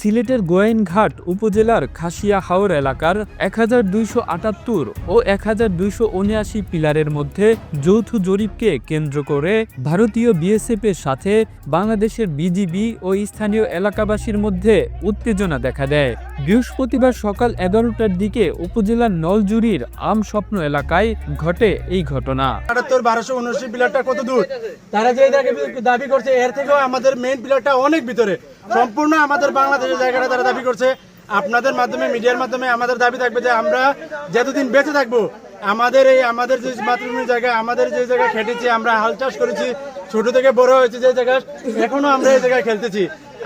সিলেটের গোয়েনঘাট উপজেলার খাসিয়া হাওর এলাকার এক হাজার দুইশো আটাত্তর ও এক হাজার দুইশো উনআশি পিলারের মধ্যে যৌথ জরিপকে কেন্দ্র করে ভারতীয় বিএসএফের সাথে বাংলাদেশের বিজিবি ও স্থানীয় এলাকাবাসীর মধ্যে উত্তেজনা দেখা দেয়। বৃহস্পতিবার সকাল এগারোটার দিকে উপজেলার নলজুরির আম স্বপ্ন এলাকায় ঘটে এই ঘটনা। আটাত্তর বারোশো উনআশি পিলারটা কত দূর? তারা যে দাবি করছে, এর থেকেও আমাদের মেইন পিলারটা অনেক ভিতরে। সম্পূর্ণ আমাদের বাংলাদেশের জায়গাটা তারা দাবি করছে। আপনাদের মাধ্যমে মিডিয়ার মাধ্যমে আমাদের দাবি থাকবে যে আমরা যতদিন বেঁচে থাকব, আমাদের এই আমাদের যে মাতৃভূমির জায়গা আমাদের যে জায়গায় খেটেছি, আমরা হাল চাষ করেছি ছোট থেকে বড় হয়েছে যে জায়গায়, এখনও আমরা এই জায়গায় খেলতেছি।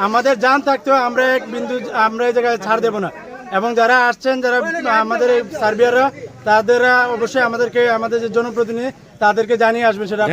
আমাদের যান থাকতেও আমরা এক বিন্দু, আমরা এই জায়গায় ছাড় দেবো না। এবং যারা আসছেন, যারা আমাদের এই সার্বিয়াররা তাদেরা অবশ্যই আমাদেরকে, আমাদের যে জনপ্রতিনিধি, তাদেরকে জানিয়ে আসবেন সেটা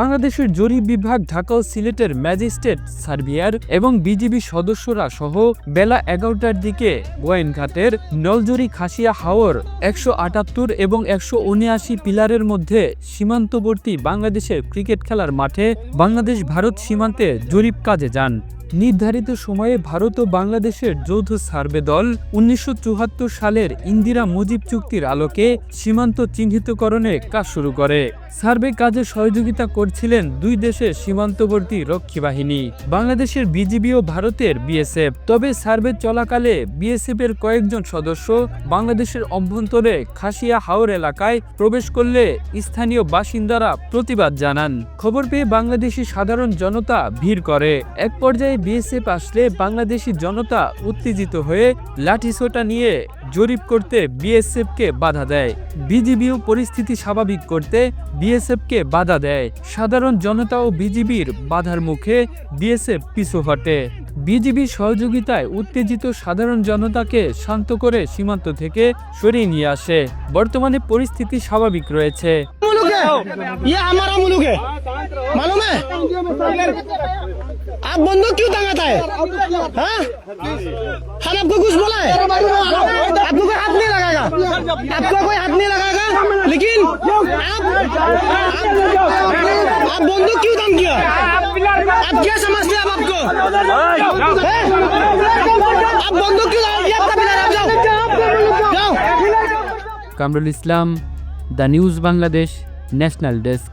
বাংলাদেশের জরিপ বিভাগ, ঢাকা ও সিলেটের ম্যাজিস্ট্রেট সার্বিয়ার এবং বিজিবি সদস্যরা সহ বেলা এগারোটার দিকে গোয়েনঘাটের নলজুরি খাসিয়া হাওর একশো আটাত্তর এবং একশো উনআশি পিলারের মধ্যে সীমান্তবর্তী বাংলাদেশের ক্রিকেট খেলার মাঠে বাংলাদেশ ভারত সীমান্তে জরিপ কাজে যান। নির্ধারিত সময়ে ভারত ও বাংলাদেশের যৌথ সার্ভে দল উনিশশো চুয়াত্তর সালের ইন্দিরা মুজিব চুক্তির আলোকে সীমান্ত চিহ্নিতকরণে কাজ শুরু করে। সার্ভে কাজে সহযোগিতা করছিলেন দুই দেশের সীমান্তবর্তী রক্ষী বাহিনী বাংলাদেশের বিজিবি ও ভারতের বিএসএফ। তবে সার্ভে চলাকালে বিএসএফ এর কয়েকজন সদস্য বাংলাদেশের অভ্যন্তরে খাসিয়া হাওর এলাকায় প্রবেশ করলে স্থানীয় বাসিন্দারা প্রতিবাদ জানান। খবর পেয়ে বাংলাদেশি সাধারণ জনতা ভিড় করে। এক পর্যায়ে বিএসএফ আসলে বাংলাদেশি জনতা উত্তেজিত হয়ে লাঠিসোঁটা নিয়ে জরিপ করতে বিএসএফ কে বাধা দেয় বিজিবিও পরিস্থিতি স্বাভাবিক করতে বিএসএফ কে বাধা দেয় সাধারণ জনতা ও বিজিবির বাধার মুখে বিএসএফ পিছু হটে বিজিবির সহযোগিতায় উত্তেজিত সাধারণ জনতাকে শান্ত করে সীমান্ত থেকে সরিয়ে নিয়ে আসে বর্তমানে পরিস্থিতি স্বাভাবিক রয়েছে मुल्क है ये हमारा मुल्क है मालूम है आप बंदूक क्यों टंगाता है हाँ? हम आपको कुछ बोला है आपको कोई हाथ नहीं लगाएगा आपको कोई हाथ नहीं लगाएगा लेकिन आप आप, आप बंदूक क्यों दम किया आप क्या समझते हैं आप आपको हैं? आप बंदूक क्यों दम किया आपका पिलर आप जाओ जाओ Kamrul Islam the news Bangladesh national desk